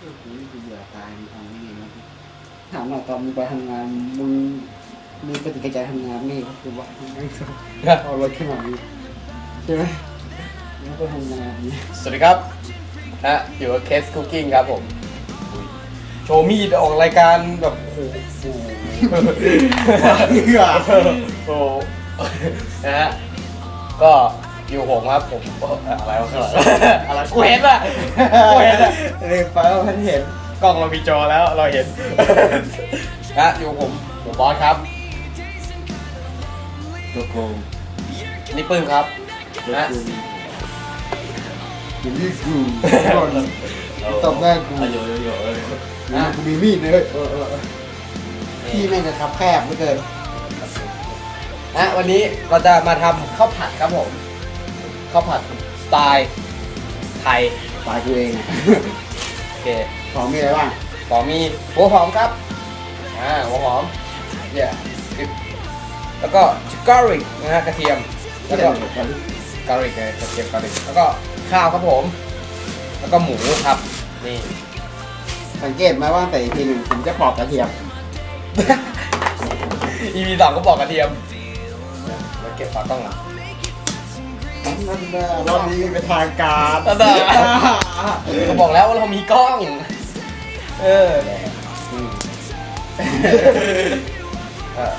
กูเบื่อตายมึงทำยังไงวะถามหน่อยตอนมึงไปทำงานมึงมีปฏิกิริยาทำงานไงวะคือว่าไม่ชอบเอารถขึ้นมานี้ใช่ไหมแล้วก็ทำงานนี้สวัสดีครับนะอยู่กับเคสคุกกิ้งครับผม โชว์มีดออกรายการแบบโอ้โหเหงื่อโอ้โหนะฮะก็ อยู่ผมครับผมอะไรวะข้างหลังอะไรกูเห็นป่ะกูเห็นอะเลยไปว่าพันเห็นกล้องเรามีจอแล้วเราเห็นนะอยู่ผมผมบอสครับตัวโกงนี่ปื้มครับตัวนะโกงอย่ารีบกูก่อนตบหน้ากูโยโยโยนะกูมีมีดเลยเออเออเออพี่แม่งจะคับแคบเหลือเกินนะวันนี้เราจะมาทำข้าวผัดครับผม ข้าวผัดสไตล์ไทยตายกูเองอะโอเคของมีอะไรบ้างต่อมีหัวหอมครับอ่าหัวหอมเนี่ยแล้วก็ชิคการิกนะฮะกระเทียมที่แล้วเดี๋ก็ยวกันการิกไงกระเทียมการิกแล้วก็ข้าวครับผม แล้วก็หมูครับ นี่ สังเกตไหมว่าแต่อีกทีหนึ่งผมจะปอกกระเทียม อีพีสองก็บอกกระเทียมแล้วเก็บฝากล้องหลัง นั่นแหละรอบนี้เป็นทางการนั่นแหละก็บอกแล้วว่าเรามีกล้อง เอออืมเออ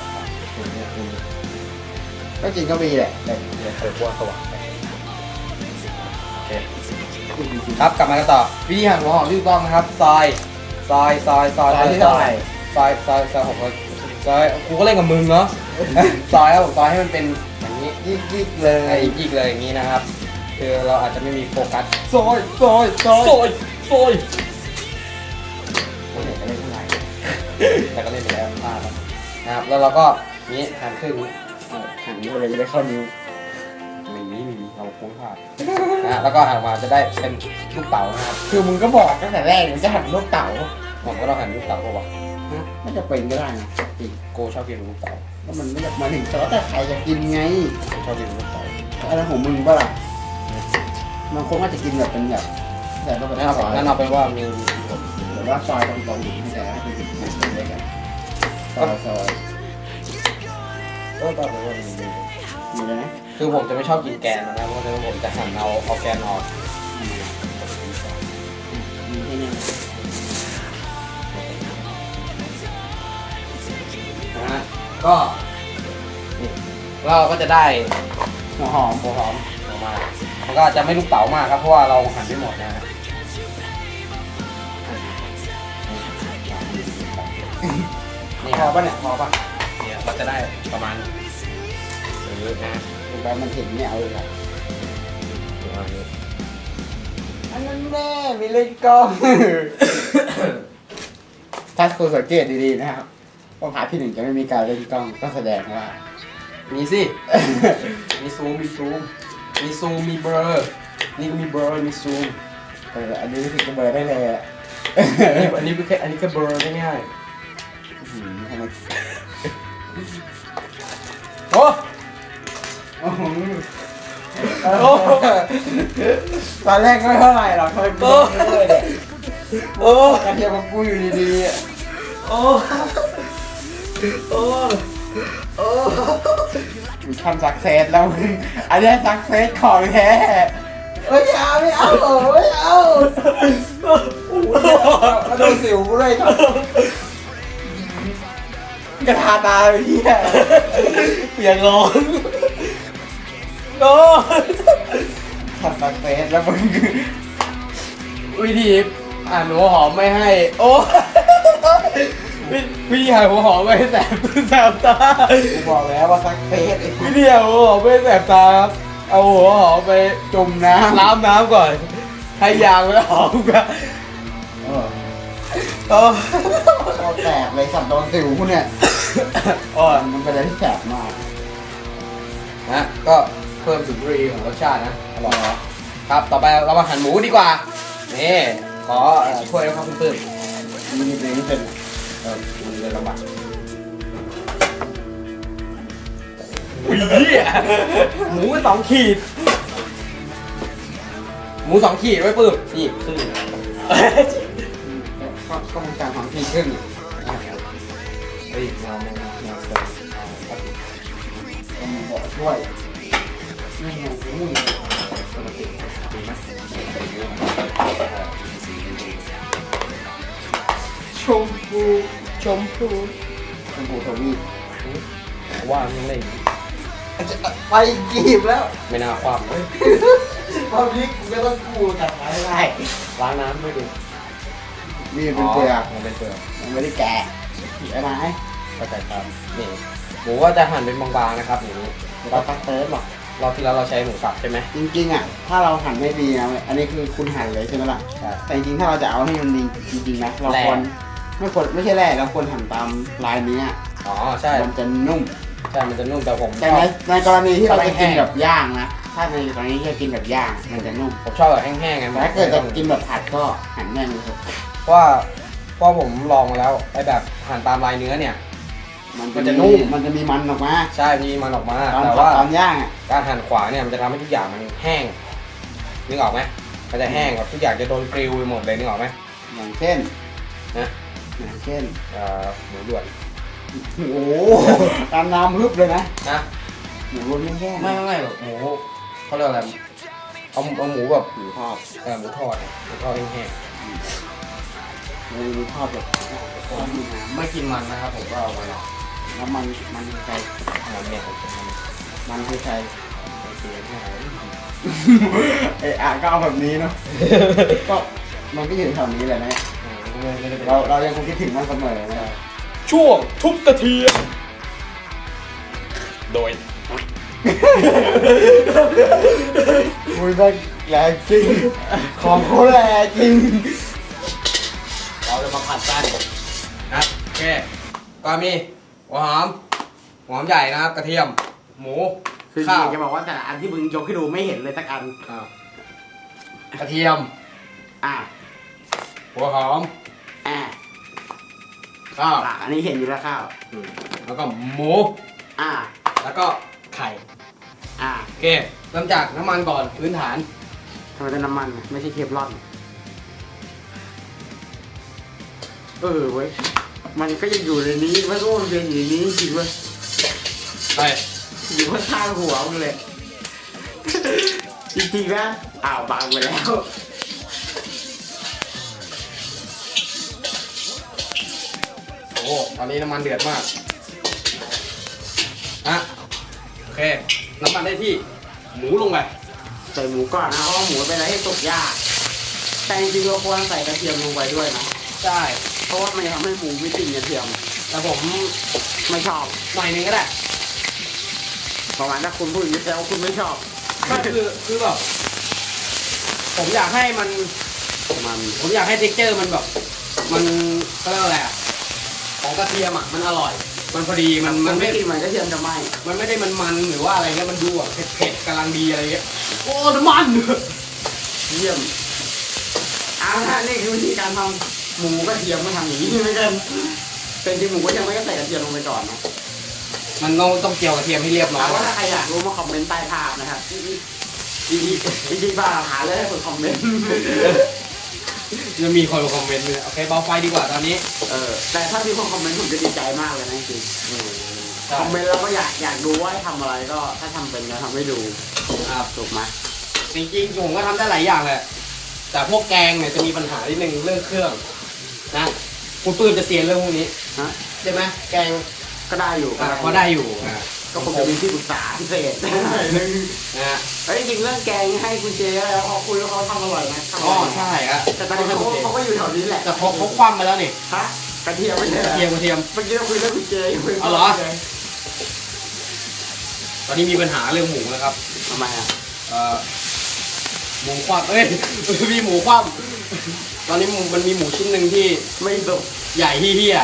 ก็จริงก็มีแหละแต่เดี๋ยวเปิดพวกสว่างไปโอเคครับกลับมากันต่อวิธีหั่นหัวหอมที่ถูกต้องนะครับซอยซอยซอยซอยซอยที่เท่าไหร่ ซอยซอยซอยหกร้อยซอยกูก็เล่นกับมึงเนาะ ซอยครับผมซอยให้มันเป็นอย่าง นี้ยิกยิกๆเลไอ้ยยิกเลยอย่างนี้นะครับ คือเราอาจจะไม่มีโฟกัสซอยซอยซอยซอยซอยโอ้ยจะเล่นเท่าไหร่ แต่ก็เล่นไปแล้วพลาดแล้วนะครับแล้วเราก็นี้หั่นครึ่งเออหันนี้เลยจะได้เข้านิ้วไม่มีไม่มีเราคงพลาดนะฮะแล้วก็หั่นออกมาจะได้เป็นลูกเต๋านะครับคือมึงก็บอกตั้งแต่แรกมึงจะหันลูกเต๋าผมก็ต้องหั่นลูกเต๋าเพราะว่าฮะไม่จะเป็นก็ได้นะจริงโกชอบกินลูกเต๋าแล้วมันไม่ได้มาถึงแต่ว่าแต่ใครจะกินไงโกชอบกินลูกเต๋าอะไรของมึงปะล่ะบางคนก็จะกินแบบเป็นแบบแต่ก็เป็นงั้นเอาซอยงั้นเอาไปนว่ามีหรือว่าซอยตรงๆไม่ใช่ให้เป็นเป็นเล็กกันซอยซอยก็ตอนนั้นว่ามีมีเลยนะคือผมจะไม่ชอบกินแกนมันนะเพราะฉะนั้นผมจะหั่นเอาเอาแกนออก ก็นี่เราก็จะได้หัวหอมหัวหอมออกมา มันก็จะไม่ลูกเต๋ามากครับ เพราะว่าเราหั่นไม่หมดนะฮะนี่พคอรับปะเนี่ยพอปะเนี่ยเราจะได้ประมาณหรือนะถึงแม้มันเห็นไม่เอาเลยอะประมาณนี้อันนั้นแน่มีเล่นกล้อง ถ้าคุณสังเกตดีๆนะครับ ว่าพาร์ทที่หนึ่งจะไม่มีการเล่นกล้องก็แสดงว่า มีสิ มีซูม มีซูม มีซูม มีเบลอร์ นี่ก็มีเบลอร์ มีซูมเอออันนี้รู้สึกจะเบลอได้เลยอะอันนี้อันนี้แค่อันนี้แค่เบลอร์ง่ายอื้อหือทำไมๆโอ้โอ้โหโอ้โหตอนแรกก็ไม่เท่าไหร่หรอกทำไมกูโดนเรื่อยๆเนี่ยโอ้กระเทียมกับกูอยู่ดีๆอะ โอ้ โอ้โอ้มึงทำสักเซสแล้วมึงอันนี้สักเซสของแท้เอ้ยไม่เอาไม่เอาไม่เอามาโดนสิวกูเลยครับกระทาตาเลยที่เปียกร้อนโอ้ทำสักเซสแล้วมึงวิธีอ่านหัวหอมไม่ให้ โอ้ วิวิธีหายหัวหอมไม่แสบแสบตา กูบอกแล้วว่าสักเซสไอ้วิธีหาหัวหอมไม่แสบตาครับเอาหัวหอมไปจุ่มน้ำล้างน้ำก่อน ให้ยางไม่หอมกันเออโอ้โคตรแสบเลยสัตว์โดนสิวกูเนี่ยโอ้มันเป็นอะไรที่แสบมากนะก็เพิ่มสุนทรีของรสชาตินะอร่อยครับต่อไปเรามาหั่นหมูดีกว่านี่ขอเอ่อช่วยนะครับคุณปื้มมีเพลงเป็น เออมันเลยลำบากอุ้ยเหี้ยหมูสองขีด หมูสองขีดไว้ปื้มนี่ครึ่งก็ก็วงการของพี่ขึ้นเฮ้ยแนวแนวแนวเซิร์ฟเอาครับก็มาบอกช่วยนี่ไงอุ้ยปกติดีไหม ชมพูชมพูชมพูทวีปว่ายังไงไปกีบแล้วไม่น่าความเฮ้ยตอนนี้กูก็ต้องกู้กลับมาให้ได้ล้างน้ำไม่ดูนี่เป็นเปลือกมันเป็นเปลือกยังไม่ได้แกะไอ้ไหมเข้าใจครับนี่หมูก็จะหั่นเป็นบางๆนะครับหมูเราตักเติร์ดหรอกรอบที่แล้วเราใช้หมูสับใช่ไหมจริงๆอะถ้าเราหั่นไม่ดีนะอันนี้คือคุณหั่นเลยใช่ไหมล่ะใช่แต่จริงๆถ้าเราจะเอาให้มันดีจริงๆนะเราควร ไม่ควรไม่ใช่แร่เราควรหั่นตามลายนี้อะอ๋อใช่มันจะนุ่มใช่มันจะนุ่มแต่ผมชแต่อในบ ในกรณีที่เราจะกินแห้งแบบย่างนะ ถ้าในกรณีที่จะกินแบบย่างมันจะนุ่มผมชอบแบบแห้งๆไงแต่ถ้าเกิดจะกินแบบผัดก็หั่นแน่นเลยครับเพราะว่าเพราะผมลองมาแล้วไอ้แบบหั่นตามลายเนื้อเนี่ย มันมันจะนุ่ม มันจะมีมันออกมาใช่มีมันออกมา ตอนแต่ผัดว่าตอนย่างอะการหั่นขวางเนี่ยมันจะทำให้ทุกอย่างมันแห้งนึกออกไหมมันจะแห้งแบบทุกอย่างจะโดนกริลไปหมดเลยนึกออกไหมอย่างเช่นนะ อย่างเช่นเอ่อหมูด่วนโอ้โหตามน้ำฮึบเลยนะนะหมูรวนแห้งๆไม่ไม่ไม่แบบหมูเขาเรียกอะไรเอาเอาหมูแบบหมูทอดเออหมูทอดอะหมูทอดแห้งหมูทอดแบบทอดมีน้ๆไม่กินมันนะครับผมก็เอามาหน่อยำแล้วมันมันไก่มันเนี่ยผมมันมันคือไก่เสียหายเอออะก็เอาแบบนี้เนาะก็มันก็อยู่แถวนี้แหละนะไม่ไม่ได้ เราเรายังคงคิดถึงมันเสมอนะช่วงทุบกระเทียมโดย มุ้ยแม่งแรงจริง ของเขาแรงจริง เราจะมาผัดกันนะโอเคก็มีหัวหอมหัวหอมใหญ่นะครับ กระเทียม หมู คือข้าวจะบอกว่าแต่ละอันที่มึงยกให้ดูไม่เห็นเลยสักอัน อะกระเทียม อะหัวหอม อะข้าวอะอันนี้เห็นอยู่แล้วข้าว อืมแล้วก็หมู อะแล้วก็ไข่ อะโอเค เริ่มจากน้ำมันก่อนพื้นฐาน ทำไมเป็นน้ำมันอะไม่ใช่เทฟลอน เออเว้ย มันก็ยังอยู่ในนี้มันก็วนเวียนอยู่ในนี้จริงเว้ยไป อยู่ข้างๆหัวมึงเลย จริงๆนะอ้าวบังไปแล้ว อ้ตอนนี้น้ำมันเดือดมากอะโอเค น้ำมันได้ที่ หมูลงไป ใส่หมูก่อนนะเพราะว่าหมูเป็นอะไรที่สุกยาก แต่จริงๆเราควรใส่กระเทียมลงไปด้วยนะ ใช่ เพราะว่ามันจะทำให้หมูไม่ติดกระเทียม แต่ผมไม่ชอบหน่อยนึงก็ได้ ประมาณถ้าคุณพูดอย่างนี้แสดงว่าคุณไม่ชอบก็คือคือแบบผมอยากให้มัน มัน ผมอยากให้เท็กเจอร์มันแบบ มันก็เรียกว่าอะไรอะ ของกระเทียมอะมันอร่อย มันพอดีมันมัมันนไม่ไม่ติดมันกระเทียมจะไหมมันไม่ได้มันมันหรือว่าอะไรเงี้ยมันดูแบบเผ็ดๆกำลังดีอะไรเงี้ยโอ้น้ำมัน เยี่ยมเอ่าละนี่คือวิธีการทำหมูกระเทียมมาทำอย่างนี้เหมือนกันเป็นจริงหมูกระเทียมไม่ก็ใส่กระเทียมลงไปก่อนนะมันต้องต้องเจียวกระเทียมให้เรียบร้อแต่ยว่าถ้าใครอยากรู้มาคอมเมนต์ใต้ภาพนะครับอีอีอีอีบ้าหาเลยให้คนคอมเมนต์ จะมีคนมาคอมเมนต์เลยโอเคเบาไฟดีกว่าตอนนี้ เออ แต่ถ้ามีคนคอมเมนต์ผมจะดีใจมากเลยนะจริงใช่ คอมเมนต์แล้วก็อยากอยากดูว่าให้ทำอะไรก็ถ้าทำเป็นก็ทำให้ดูครับถูกไหมจริงๆผมก็ทำได้หลายอย่างแหละแต่พวกแกงเนี่ยจะมีปัญหานิดนึงเรื่องเครื่องนะคุณปื้มจะเซียนเรื่องพวกนี้ฮะใช่ไหมแกงก็ได้อยู่อะพอได้อยู่อะ ก็ผมจะมีที่ปรึกษาพิเศษนะฮะเอ้ยจริงๆเรื่องแกงให้คุณเจแล้วเขาคุยว่าเขาทำอร่อยไหมทำออ๋อร่อยไหมใช่ครับแต่ตอนนี้เขาเขาก็อยู่แถวนี้แหละแต่เขาเขาคว่ำไปแล้วนี่ฮะกระเทียมไม่ใช่กเหรระอเทียมกระเทียม เมื่อกี้เราคุยเรื่องคุณเจคุยเอาเหรอ ตอนนี้มีปัญหาเรื่องหมูนะครับ ทำไมอะเอ่อหมูคว่ำเอ้ย มีหมูคว่ำตอนนี้มันมีหมูชิ้นหนึ่งที่ไม่สุกใหญ่เฮี้ย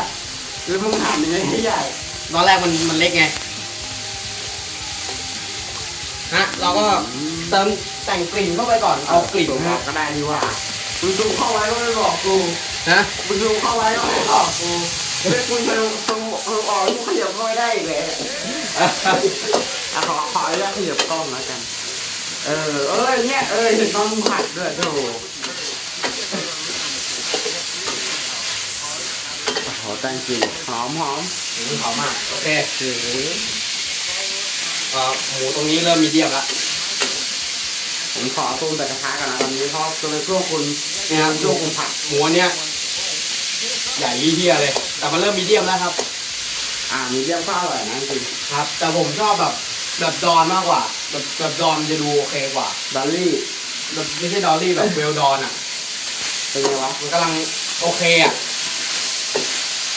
แล้วมึงหั่นยังไงให้ใหญ่ๆตอนแรกมันมันเล็กไง ฮะเราก็เติมแต่งกลิ่นเข้าไปก่อนเอากลิ่นบอฮะกก็ได้ดีว่ามึงดูเข้าไว้ก็ไม่บอกกูนะมึงดูเข้าไว้ก็ไม่บอกกูเฮ้ยคุณจะลงตรงเออออกลูกขยับก็ไม่ได้อีกเลยอะขอขออนุญาตขยับกล้องแล้วกัน เออเออเนี่ยเออเห็นตอนมึงผัดด้วยโธ่แต่งกลิ่นหอมหอมอืมหอมมากโอเค หรือเอ่อหมูตรงนี้เริ่มมีเดียมแล้วผมขอตูนแต่กระทะกันนะตอนนี้เพราะตัวเป็นช่วงคุณเนี่ยครับช่วงคุณผัดหมูอันเนี้ยใหญ่ยี่เทียเลย แต่มันเริ่มมีเดียมแล้วครับ อ่ามีเดียมก็อร่อยนะจริงครับ แต่ผมชอบแบบแบบดอนมากกว่าแบบแบบดอนมันจะดูโอเคกว่าดอลลี่แบบไม่ใช่ดอลลี่แบบเวลดอนอะเป็นไงวะมันกำลังโอเคอะ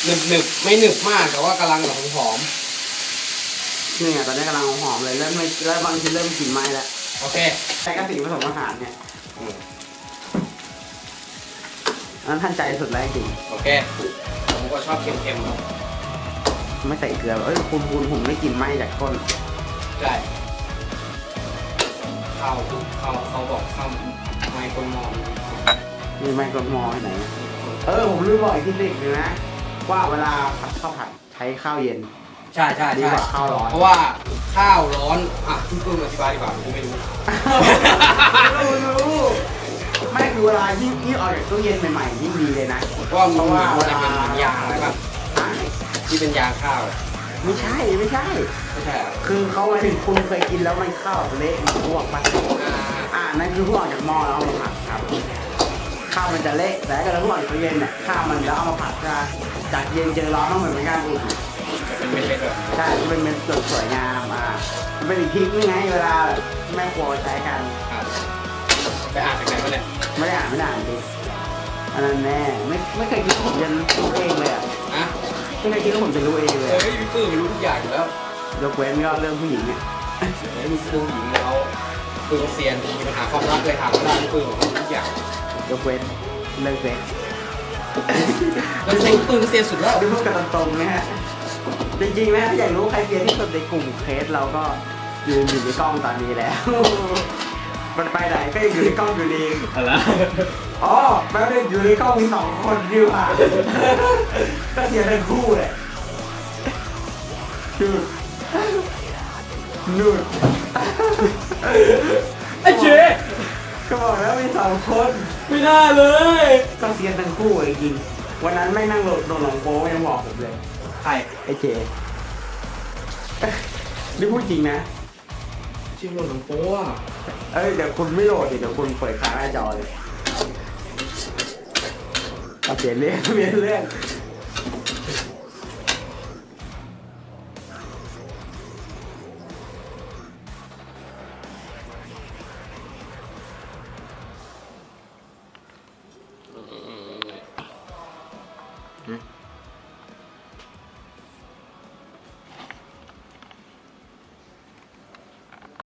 หนึบหนึบไม่หนึบมากแต่ว่ากำลังแบบหอม นี่ไงตอนนี้กำลังหอมเลยเริ่มไม่เริ่มบางทีเริ่มกลิ่นไหม้แล้วๆโอเคใช้กระสีผสมอาหารเนี่ยอืมอันนั้นท่านใจสุดแล้วจริงโอเค ผมก็ชอบเค็มๆครับไม่ใส่เกลือเอ้ยคุณคุณผมได้กลิ่นไหม้จากก้นใช่ข้าวข้าวเขาบอกข้าวไมโครมองมีไมโครมอที่ไหน เออผมลืมบอกอีกทีหนึงนะว่าเวลาผัดข้าวผัดใช้ข้าวเย็น ใช่ใช่ดีใช่กว่าข้าวร้อน เพราะว่าข้าวร้อนอะคุณปื้มอธิบายดีกว่าผมไม่รู้ รู้รู้ไม่คือเวลายิ่งยิ่งออกจากตู้เย็นใหม่ๆยิ่งดีเลยนะ เพราะว่ามันมันจะเป็นเหมือนยางอะไรป่ะฮะที่เป็นยางข้าวอะไม่ใช่ไม่ใช่ ไม่ใช่เหรอคือเขาหมายถึงคุณเคยกินแล้วมันข้าวเละมันอ้วกปะอ่าอ่านั่นคือพวกออกจากหม้อแล้วเอามาผัดครับ ข้าวมันจะเละแต่ถ้าเกิดเราพวกออกจากตู้เย็นเนี่ยข้าวมันแล้วเอามาผัดจะจากเย็นเจอร้อนต้องเหมือนกันอีก เป็นเม็ดๆแบบใช่เป็นเม็ดสดสวยงามอะมันเป็นอีกทริคนึงไงเวลาแม่ครัวใช้กันครับไปอ่านจากไหนมาเนี่ยไม่ได้อ่านไม่ได้อ่านดิอันนั้นแน่ไม่ไม่เคยคิดว่าผมจะรู้เองเลยอะอะไม่เคยคิดว่าผมจะรู้เองเลยเฮ้อะยพี่ปื้มรู้ทุกอย่างอยู่แล้วยกเว้นก็เรื่องผู้หญิงเนี่ยเฮ้ยมีปื้มหญิงเขาปื้มเซียนมีปัญหาความรักเลยถามเขาได้พี่ปื้มรู้ทุกอย่างยกเว้นเลิกเซ็กแล้วเซ็งปื้มเซียนสุดแล้วที่พูดกันตรงๆนะฮะ จริงๆนะอยากรู้ใครเฟียนที่สุดในกลุ่มเคสเราก็ยืนอยู่ในกล้องตอนนี้แล้ว มันไปไหนก็ยังอยู่ในกล้องอยู่ดีอะไรอ๋อแป๊บนึงอยู่ในกล้องมีสองคนดิวอะก็เสียทั้งคู่เลยดูดนูดไอ้เจ๊ก็บอกแล้วมีสองคนไม่น่าเลยก็เสียทั้งคู่เลยจริงวันนั้นไม่นั่งโดนหลงโป๊ยังบอกผมเลย ใครไอ้เจนี่พูดจริงนะชื่อโรนัลโป้อะเอ้ยเดี๋ยวคุณไม่โหลดดิเดี๋ยวคุณเปิดค้างหน้าจอเลยเอาเปลี่ยนเรื่องเปลี่ยนเรื่อง